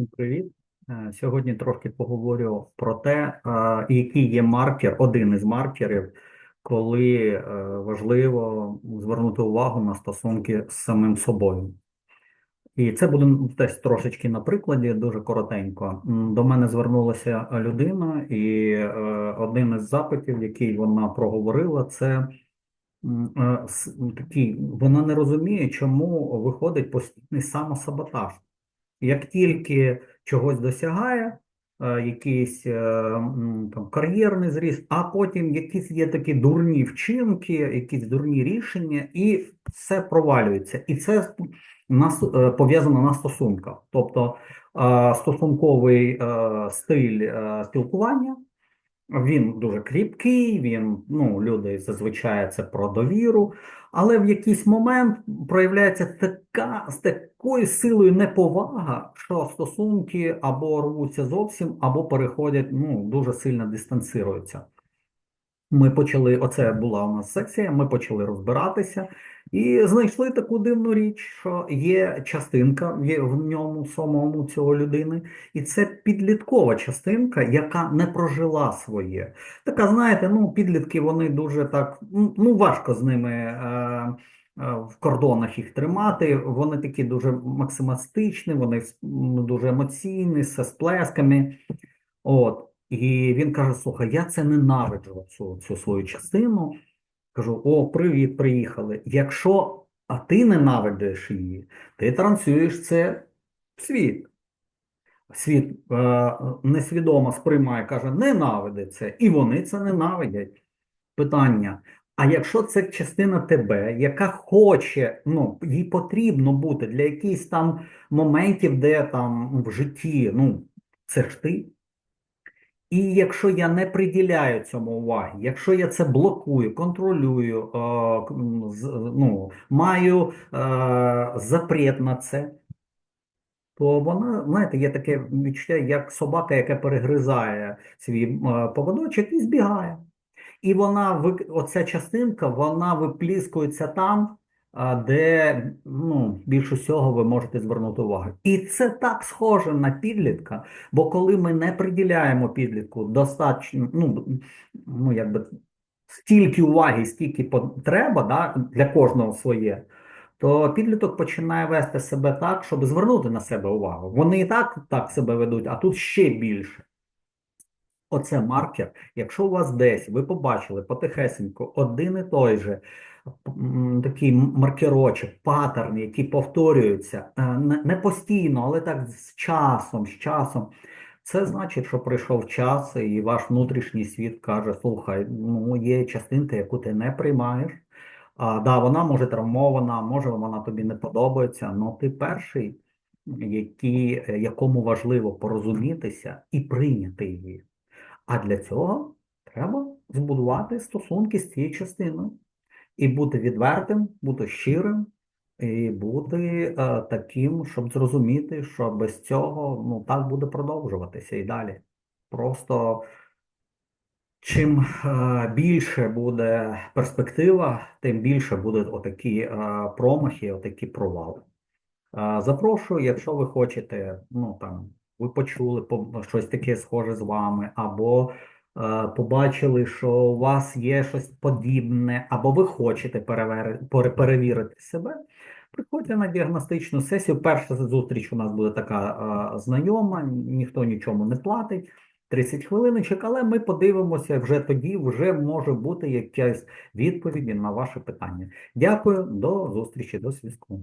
Всім привіт. Е, Сьогодні трошки поговорю про те, е, який є маркер, один із маркерів, коли е, важливо звернути увагу на стосунки з самим собою. І це буде десь трошечки на прикладі, дуже коротенько. До мене звернулася людина, і один із запитів, який вона проговорила, це такий, вона не розуміє, чому виходить постійний самосаботаж. Як тільки чогось досягає, е, якийсь е, там, кар'єрний зріст, а потім якісь є такі дурні вчинки, якісь дурні рішення, і все провалюється. І це нас, е, пов'язано на стосунках. Тобто стосунковий стиль спілкування. Він дуже кріпкий, він, ну, люди зазвичай це про довіру, але в якийсь момент проявляється така, з такою силою неповага, що стосунки або рвуться зовсім, або переходять, ну, дуже сильно дистанціруються. Ми почали, оце була у нас секція, ми почали розбиратися і знайшли таку дивну річ, що є частинка в ньому самому цього людини, і це підліткова частинка, яка не прожила своє. Така, знаєте, ну, підлітки вони дуже так, ну, ну, важко з ними е, е, в кордонах їх тримати. Вони такі дуже максималістичні, вони дуже емоційні, з сплесками. От. І він каже: слухай, я це ненавиджу, цю, цю свою частину. Кажу: О, привіт, приїхали. Якщо а ти ненавидиш її, ти транслюєш це в світ. Світ е, несвідомо сприймає, каже, ненавидить це, і вони це ненавидять. Питання. А якщо це частина тебе, яка хоче, ну, їй потрібно бути для якихось там моментів, де там в житті, ну, це ж ти. І якщо я не приділяю цьому уваги, якщо я це блокую, контролюю, е, ну, маю е, запрет на це, то вона, знаєте, є таке відчуття, як собака, яка перегризає свій е, поводочок і збігає. І вона, оця частинка, вона випліскується там, де ну, більш усього ви можете звернути увагу. І це так схоже на підлітка, бо коли ми не приділяємо підлітку достатньо, ну, ну якби стільки уваги, стільки пот- треба, да, для кожного своє, то підліток починає вести себе так, щоб звернути на себе увагу. Вони і так так себе ведуть, а тут ще більше. Оце маркер. Якщо у вас десь ви побачили потихесенько один і той же такий маркерочок, паттерн, який повторюється, е, не постійно, але так з часом, з часом, це значить, що прийшов час, і ваш внутрішній світ каже: слухай, ну є частинка, яку ти не приймаєш. А, да, вона може травмована, може вона тобі не подобається, але ти перший, який, е, якому важливо порозумітися і прийняти її. А для цього треба збудувати стосунки з цією частиною і бути відвертим, бути щирим, і бути е, таким, щоб зрозуміти, що без цього ну, так буде продовжуватися і далі. Просто чим е, більше буде перспектива, тим більше будуть отакі е, промахи, отакі провали. Е, Запрошую, якщо ви хочете, ну там ви почули щось таке схоже з вами, або побачили, що у вас є щось подібне, або ви хочете перевірити себе. Приходьте на діагностичну сесію. Перша зустріч у нас буде така е, знайома, ніхто нічому не платить. 30 хвилиночок, але ми подивимося вже тоді, вже може бути якась відповідь на ваше питання. Дякую, до зустрічі, до зв'язку.